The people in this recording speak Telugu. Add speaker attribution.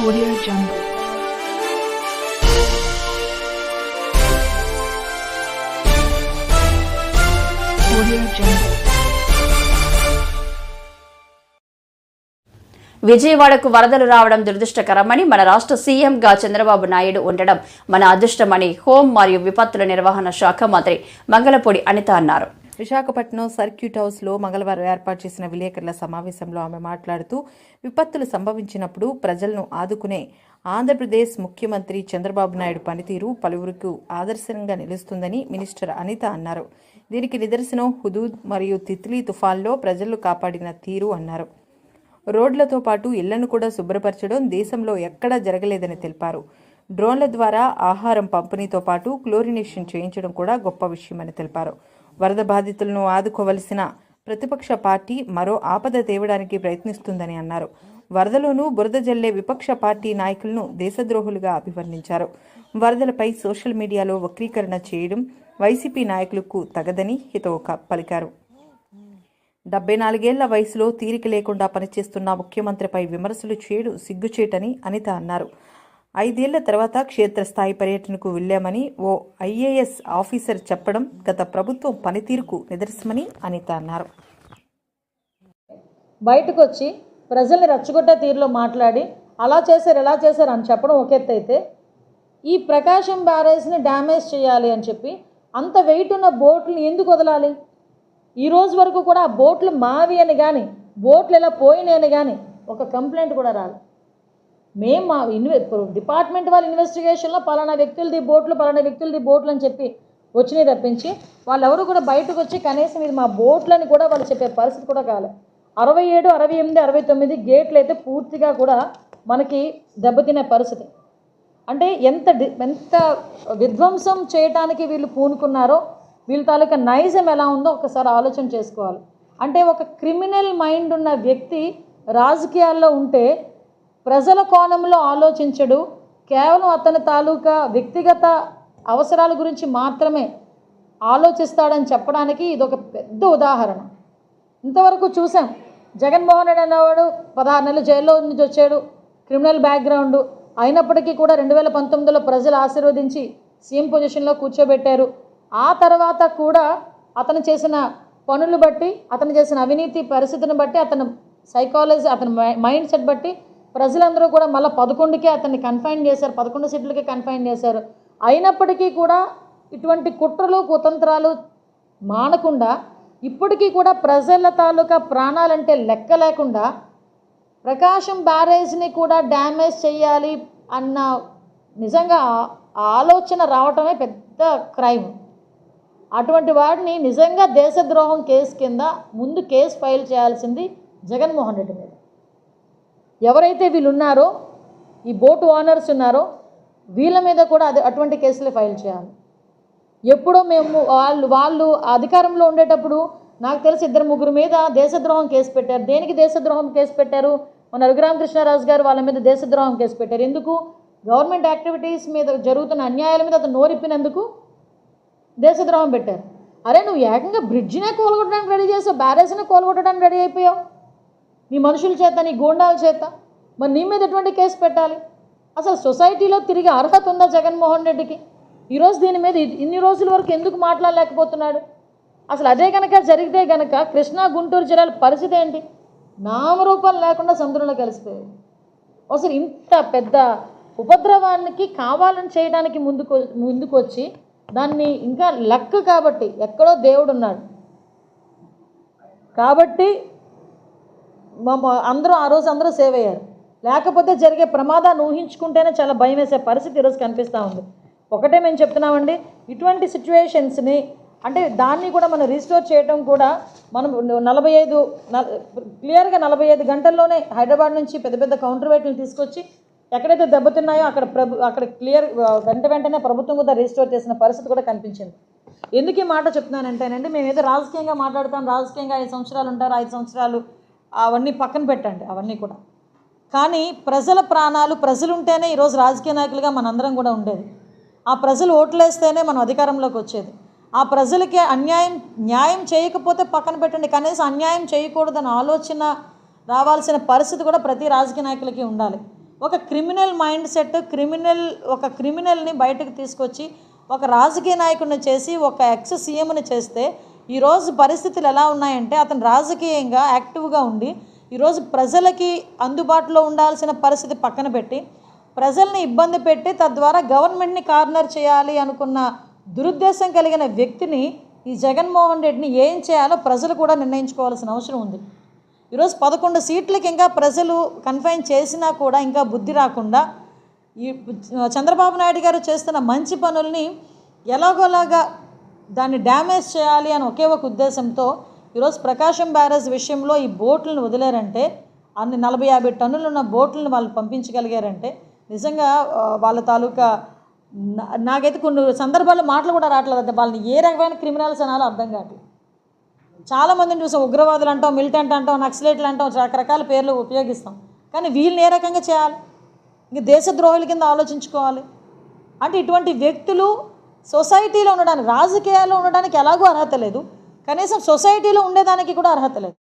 Speaker 1: Audio Jungle. Audio Jungle.
Speaker 2: విజయవాడకు వరదలు రావడం దురదృష్టకరమని మన రాష్ట్ర సీఎంగా చంద్రబాబు నాయుడు ఉండడం మన అదృష్టమని హోం మరియు విపత్తుల నిర్వహణ శాఖ మంత్రి మంగళపూడి అనిత అన్నారు
Speaker 3: విశాఖపట్నం సర్క్యూట్ హౌస్లో మంగళవారం ఏర్పాటు చేసిన విలేకరుల సమావేశంలో ఆమె మాట్లాడుతూ విపత్తులు సంభవించినప్పుడు ప్రజలను ఆదుకునే ఆంధ్రప్రదేశ్ ముఖ్యమంత్రి చంద్రబాబు నాయుడు పనితీరు పలువురికి ఆదర్శంగా నిలుస్తుందని మినిస్టర్ అనిత అన్నారు. దీనికి నిదర్శనం హుదూద్ మరియు తిత్లీ తుఫాన్లో ప్రజలు కాపాడిన తీరు అన్నారు. రోడ్లతో పాటు ఇళ్ళను కూడా శుభ్రపరచడం దేశంలో ఎక్కడా జరగలేదని తెలిపారు. డ్రోన్ల ద్వారా ఆహారం పంపిణీతో పాటు క్లోరినేషన్ చేయించడం కూడా గొప్ప విషయమని తెలిపారు. వరద బాధితులను ఆదుకోవలసిన ప్రతిపక్ష పార్టీ మరో ఆపద తేవడానికి ప్రయత్నిస్తుందని అన్నారు. వరదలోనూ బురద జల్లే విపక్ష పార్టీ నాయకులను దేశద్రోహులుగా అభివర్ణించారు. వరదలపై సోషల్ మీడియాలో వక్రీకరణ చేయడం వైసీపీ నాయకులకు తగదని హితవు పలికారు. డెబ్బై నాలుగేళ్ళ వయసులో తీరిక లేకుండా పనిచేస్తున్న ముఖ్యమంత్రిపై విమర్శలు చేయడం సిగ్గుచేటని అనిత అన్నారు. ఐదేళ్ళ తర్వాత క్షేత్రస్థాయి పర్యటనకు వెళ్ళామని ఓ ఐఏఎస్ ఆఫీసర్ చెప్పడం గత ప్రభుత్వం పనితీరుకు నిదర్శనమని అనిత అన్నారు.
Speaker 4: బయటకు వచ్చి ప్రజల్ని రచ్చగొట్టే తీరులో మాట్లాడి అలా చేశారు ఎలా చేశారు అని చెప్పడం ఒక ఎత్తు అయితే ఈ ప్రకాశం బ్యారేజ్ని డ్యామేజ్ చేయాలి అని చెప్పి అంత వెయిట్ ఉన్న బోట్లను ఎందుకు వదలాలి? ఈ రోజు వరకు కూడా ఆ బోట్లు మావి అని కానీ బోట్లు ఇలా పోయినాయని కానీ ఒక కంప్లైంట్ కూడా రాలి. మేము మా ఇన్వె డిపార్ట్మెంట్ వాళ్ళ ఇన్వెస్టిగేషన్లో పలానా వ్యక్తులది బోట్లు పలానా వ్యక్తులది బోట్లు అని చెప్పి వచ్చినాయి తప్పించి వాళ్ళెవరు కూడా బయటకు వచ్చి కనీసం ఇది మా బోట్లని కూడా వాళ్ళు చెప్పే పరిస్థితి కూడా కాలే. అరవై ఏడు అరవై ఎనిమిది అరవై తొమ్మిది గేట్లు అయితే పూర్తిగా కూడా మనకి దెబ్బతినే పరిస్థితి. అంటే ఎంత డి- ఎంత విధ్వంసం చేయటానికి వీళ్ళు పూనుకున్నారో వీళ్ళ తాలూకా నైజం ఎలా ఉందో ఒకసారి ఆలోచన చేసుకోవాలి. అంటే ఒక క్రిమినల్ మైండ్ ఉన్న వ్యక్తి రాజకీయాల్లో ఉంటే ప్రజల కోణంలో ఆలోచించడు. కేవలం అతని తాలూకా వ్యక్తిగత అవసరాల గురించి మాత్రమే ఆలోచిస్తాడని చెప్పడానికి ఇది ఒక పెద్ద ఉదాహరణ. ఇంతవరకు చూసాం జగన్మోహన్ రెడ్డి అనేవాడు పదహారు నెలలు జైల్లో నుంచి వచ్చాడు. క్రిమినల్ బ్యాక్గ్రౌండ్ అయినప్పటికీ కూడా రెండు వేల పంతొమ్మిదిలో ప్రజలు ఆశీర్వదించి సీఎం పొజిషన్లో కూర్చోబెట్టారు. ఆ తర్వాత కూడా అతను చేసిన పనులు బట్టి అతను చేసిన అవినీతి పరిస్థితిని బట్టి అతను సైకాలజీ అతని మైండ్ సెట్ బట్టి ప్రజలందరూ కూడా మళ్ళీ పదకొండుకే అతన్ని కన్ఫైన్ చేశారు పదకొండు సీట్లకే కన్ఫైన్ చేశారు. అయినప్పటికీ కూడా ఇటువంటి కుట్రలు కుతంత్రాలు మానకుండా ఇప్పటికీ కూడా ప్రజల తాలూకా ప్రాణాలంటే లెక్క లేకుండా ప్రకాశం బ్యారేజ్ని కూడా డ్యామేజ్ చేయాలి అన్న నిజంగా ఆలోచన రావటమే పెద్ద క్రైమ్ అటువంటి వాడిని నిజంగా దేశద్రోహం కేసు కింద ముందు కేసు ఫైల్ చేయాల్సింది జగన్మోహన్ రెడ్డి మీద. ఎవరైతే వీళ్ళు ఉన్నారో ఈ బోటు ఓనర్స్ ఉన్నారో వీళ్ళ మీద కూడా అది అటువంటి కేసులే ఫైల్ చేయాలి. ఎప్పుడో మేము వాళ్ళు వాళ్ళు అధికారంలో ఉండేటప్పుడు నాకు తెలిసి ఇద్దరు ముగ్గురు మీద దేశద్రోహం కేసు పెట్టారు. దేనికి దేశద్రోహం కేసు పెట్టారు? మన రఘురామకృష్ణరాజు గారు వాళ్ళ మీద దేశద్రోహం కేసు పెట్టారు. ఎందుకు? గవర్నమెంట్ యాక్టివిటీస్ మీద జరుగుతున్న అన్యాయాల మీద అతను నోరిప్పినందుకు దేశద్రోహం పెట్టారు. అరే నువ్వు ఏకంగా బ్రిడ్జినే కోలగొట్టడానికి రెడీ చేసావు బ్యారేజ్నే కోలగొట్టడానికి రెడీ అయిపోయావు. నీ మనుషుల చేత నీ గూండాల చేత మరి నీ మీద ఎటువంటి కేసు పెట్టాలి? అసలు సొసైటీలో తిరిగి అర్హత ఉందా జగన్మోహన్ రెడ్డికి? ఈరోజు దీని మీద ఇన్ని రోజుల వరకు ఎందుకు మాట్లాడలేకపోతున్నాడు? అసలు అదే కనుక జరిగితే కనుక కృష్ణా గుంటూరు జిల్లాల పరిస్థితి ఏంటి? నామరూపాలు లేకుండా సముద్రంలో కలిసిపోయాయి. అసలు ఇంత పెద్ద ఉపద్రవానికి కావాలని చేయడానికి ముందుకు ముందుకు వచ్చి దాన్ని ఇంకా లక్ కాబట్టి ఎక్కడో దేవుడు ఉన్నాడు కాబట్టి అందరూ ఆ రోజు అందరూ సేవ్ అయ్యారు. లేకపోతే జరిగే ప్రమాదాన్ని ఊహించుకుంటేనే చాలా భయం వేసే పరిస్థితి ఈరోజు కనిపిస్తూ ఉంది. ఒకటే మేము చెప్తున్నామండి ఇటువంటి సిచ్యువేషన్స్ని అంటే దాన్ని కూడా మనం రీస్టోర్ చేయడం కూడా మనం నలభై ఐదు క్లియర్గా నలభై ఐదు గంటల్లోనే హైదరాబాద్ నుంచి పెద్ద పెద్ద కౌంటర్ వెయిట్లను తీసుకొచ్చి ఎక్కడైతే దెబ్బతిన్నాయో అక్కడ ప్రభు అక్కడ క్లియర్ వెంట వెంటనే ప్రభుత్వం కూడా రీస్టోర్ చేసిన పరిస్థితి కూడా కనిపించింది. ఎందుకు ఈ మాట చెప్తున్నానంటేనండి మేము ఏదో రాజకీయంగా మాట్లాడతాం రాజకీయంగా ఐదు సంవత్సరాలు ఉంటారు ఐదు సంవత్సరాలు అవన్నీ పక్కన పెట్టండి అవన్నీ కూడా. కానీ ప్రజల ప్రాణాలు ప్రజలు ఉంటేనే ఈరోజు రాజకీయ నాయకులుగా మనందరం కూడా ఉండేది. ఆ ప్రజలు ఓట్లేస్తేనే మనం అధికారంలోకి వచ్చేది. ఆ ప్రజలకి అన్యాయం న్యాయం చేయకపోతే పక్కన పెట్టండి. కనీసం అన్యాయం చేయకూడదన్న ఆలోచన రావాల్సిన పరిస్థితి కూడా ప్రతి రాజకీయ నాయకులకి ఉండాలి. ఒక క్రిమినల్ మైండ్ సెట్ క్రిమినల్ ఒక క్రిమినల్ని బయటకు తీసుకొచ్చి ఒక రాజకీయ నాయకుడిని చేసి ఒక ఎక్స్ సీఎంని చేస్తే ఈరోజు పరిస్థితులు ఎలా ఉన్నాయంటే అతను రాజకీయంగా యాక్టివ్గా ఉండి ఈరోజు ప్రజలకి అందుబాటులో ఉండాల్సిన పరిస్థితి పక్కన పెట్టి ప్రజల్ని ఇబ్బంది పెట్టి తద్వారా గవర్నమెంట్ని కార్నర్ చేయాలి అనుకున్న దురుద్దేశం కలిగిన వ్యక్తిని ఈ జగన్మోహన్ రెడ్డిని ఏం చేయాలో ప్రజలు కూడా నిర్ణయించుకోవాల్సిన అవసరం ఉంది. ఈరోజు పదకొండు సీట్లకి ఇంకా ప్రజలు కన్ఫైన్ చేసినా కూడా ఇంకా బుద్ధి రాకుండా ఈ చంద్రబాబు నాయుడు గారు చేస్తున్న మంచి పనుల్ని ఎలాగోలాగా దాన్ని డ్యామేజ్ చేయాలి అని ఒకే ఒక ఉద్దేశంతో ఈరోజు ప్రకాశం బ్యారేజ్ విషయంలో ఈ బోట్లను వదిలేరంటే అన్ని నలభై యాభై టన్నులు ఉన్న బోట్లను వాళ్ళు పంపించగలిగారంటే నిజంగా వాళ్ళ తాలూకా నా- నాకైతే కొన్ని సందర్భాల్లో మాటలు కూడా రావట్లేదు. వాళ్ళని ఏ రకమైన క్రిమినల్స్ అనాలో అర్థం కావట్లేదు. చాలా మందిని చూసాం ఉగ్రవాదులు అంటాం మిలిటెంట్ అంటాం నక్సలైట్లు అంటాం రకరకాల పేర్లు ఉపయోగిస్తాం. కానీ వీళ్ళని ఏ రకంగా చేయాలి? ఇంక దేశద్రోహుల కింద ఆలోచించుకోవాలి. అంటే ఇటువంటి వ్యక్తులు సొసైటీలో ఉండడానికి రాజకీయాల్లో ఉండడానికి ఎలాగో అర్హత లేదు. కనీసం సొసైటీలో ఉండేదానికి కూడా అర్హత లేదు.